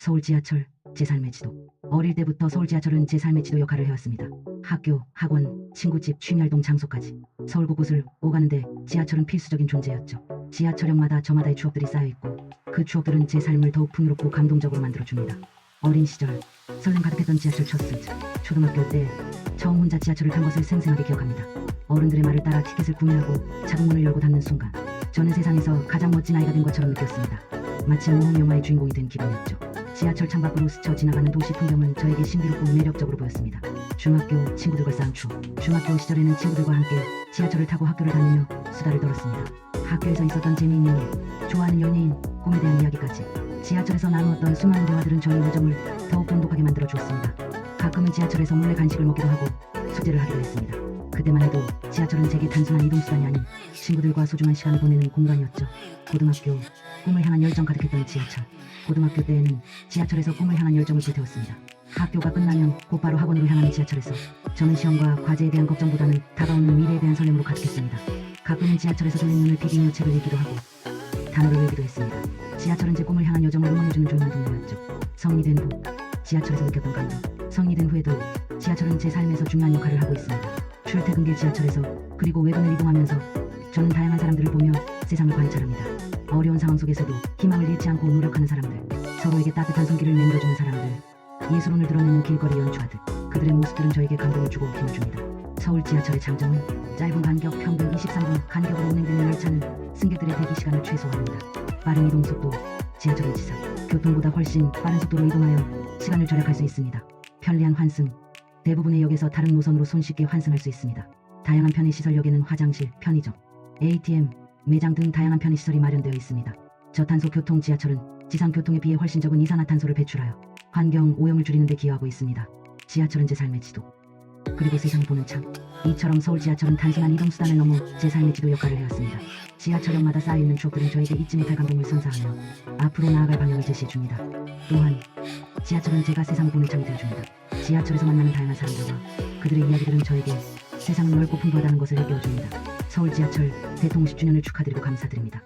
서울 지하철 제 삶의 지도. 어릴 때부터 서울 지하철은 제 삶의 지도 역할을 해왔습니다. 학교, 학원, 친구집, 취미활동 장소까지 서울 곳곳을 오가는데 지하철은 필수적인 존재였죠. 지하철역마다 저마다의 추억들이 쌓여있고 그 추억들은 제 삶을 더욱 풍요롭고 감동적으로 만들어줍니다. 어린 시절 설렘 가득했던 지하철 첫 승차 초등학교 때 처음 혼자 지하철을 탄 것을 생생하게 기억합니다. 어른들의 말을 따라 티켓을 구매하고 자동문을 열고 닫는 순간 저는 세상에서 가장 멋진 아이가 된 것처럼 느꼈습니다. 마치 모험 영화의 주인공이 된 기분이었죠. 지하철 창밖으로 스쳐 지나가는 도시 풍경은 저에게 신비롭고 매력적으로 보였습니다. 중학교 친구들과 추억. 중학교 시절에는 친구들과 함께 지하철을 타고 학교를 다니며 수다를 떨었습니다. 학교에서 있었던 재미있는 일, 좋아하는 연예인, 꿈에 대한 이야기까지 지하철에서 나누었던 수많은 대화들은 저의 우정을 더욱 돈독하게 만들어 주었습니다. 가끔은 지하철에서 몰래 간식을 먹기도 하고 숙제를 하기도 했습니다. 그때만 해도 지하철은 제게 단순한 이동수단이 아닌 친구들과 소중한 시간을 보내는 공간이었죠. 고등학교, 꿈을 향한 열정 가득했던 지하철. 고등학교 때에는 지하철에서 꿈을 향한 열정을 불태웠습니다. 학교가 끝나면 곧바로 학원으로 향하는 지하철에서 저는 시험과 과제에 대한 걱정보다는 다가오는 미래에 대한 설렘으로 가득했습니다. 가끔은 지하철에서 졸린 눈을 비비며 책을 읽기도 하고 단어를 외우기도 했습니다. 지하철은 제 꿈을 향한 여정을 응원해주는 조용한 동료였죠. 성인이 된 후 지하철에서 느꼈던 감동. 성인이 된 후에도 지하철은 제 삶에서 중요한 역할을 하고 있습니다. 출퇴근길 지하철에서 그리고 외근을 이동하면서 저는 다양한 사람들을 보며 세상을 관찰합니다. 어려운 상황 속에서도 희망을 잃지 않고 노력하는 사람들, 서로에게 따뜻한 손길을 내밀어주는 사람들, 예술혼을 드러내는 길거리 연주하듯 그들의 모습들은 저에게 감동을 주고 힘을 줍니다. 서울 지하철의 장점은 짧은 간격 평균 23분 간격으로 운행되는 열차는 승객들의 대기 시간을 최소화합니다. 빠른 이동 속도, 지하철의 지상, 교통보다 훨씬 빠른 속도로 이동하여 시간을 절약할 수 있습니다. 편리한 환승, 대부분의 역에서 다른 노선으로 손쉽게 환승할 수 있습니다. 다양한 편의 시설역에는 화장실, 편의점, ATM, 매장 등 다양한 편의 시설이 마련되어 있습니다. 저탄소 교통 지하철은 지상 교통에 비해 훨씬 적은 이산화탄소를 배출하여 환경 오염을 줄이는 데 기여하고 있습니다. 지하철은 제 삶의 지도. 그리고 세상을 보는 창. 이처럼 서울 지하철은 단순한 이동수단을 넘어 제 삶의 지도 역할을 해왔습니다. 지하철역마다 쌓여있는 추억들은 저에게 잊지 못할 감동을 선사하며 앞으로 나아갈 방향을 제시해줍니다. 또한 지하철은 제가 세상을 보는 창이 되어줍니다. 지하철에서 만나는 다양한 사람들과 그들의 이야기들은 저에게 세상은 넓고 풍부하다는 것을 일깨워줍니다. 서울 지하철 대통 50주년을 축하드리고 감사드립니다.